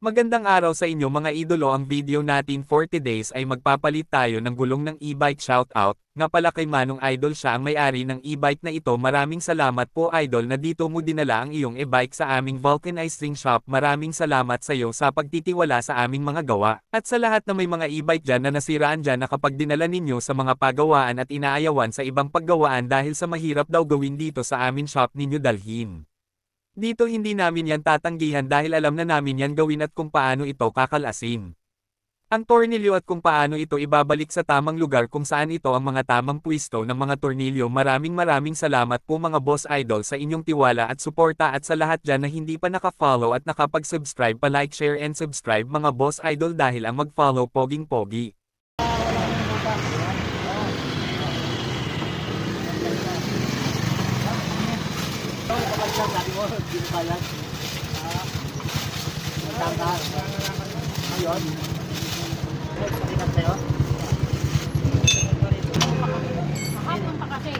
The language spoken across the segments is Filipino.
Magandang araw sa inyo mga idolo. Ang video natin for today's ay magpapalit tayo ng gulong ng e-bike. Shoutout, nga pala kay Manong Idol. Siya ang may-ari ng e-bike na ito. Maraming salamat po Idol na dito mo dinala ang iyong e-bike sa aming vulcanized ring shop. Maraming salamat sa iyo sa pagtitiwala sa aming mga gawa, at sa lahat na may mga e-bike dyan na nasiraan dyan na kapag dinala ninyo sa mga pagawaan at inaayawan sa ibang paggawaan dahil sa mahirap daw gawin dito sa amin shop ninyo dalhin. Dito hindi namin yan tatanggihan dahil alam na namin yan gawin at kung paano ito kakalasin. Ang tornilyo at kung paano ito ibabalik sa tamang lugar kung saan ito ang mga tamang pwisto ng mga tornilyo maraming maraming salamat po mga boss idol sa inyong tiwala at suporta at sa lahat dyan na hindi pa naka-follow at nakapag-subscribe pa like share and subscribe mga boss idol dahil ang mag-follow poging pogi. Hapon pa kasi.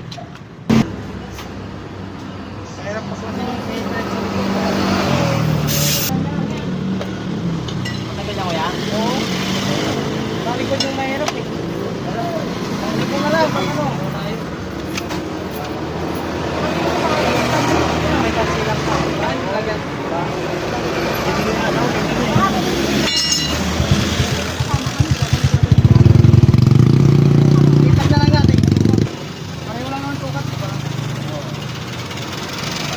Matagal na kuya? Oo. Balikod yung mahirap eh. Balikod na lang, pag ano. May kasi lang pa. Ay, lagyan. Bibili na, no? Bibili. Ipan na lang natin. Pareho lang naman tukat, di ba?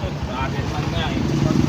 Cục ga điện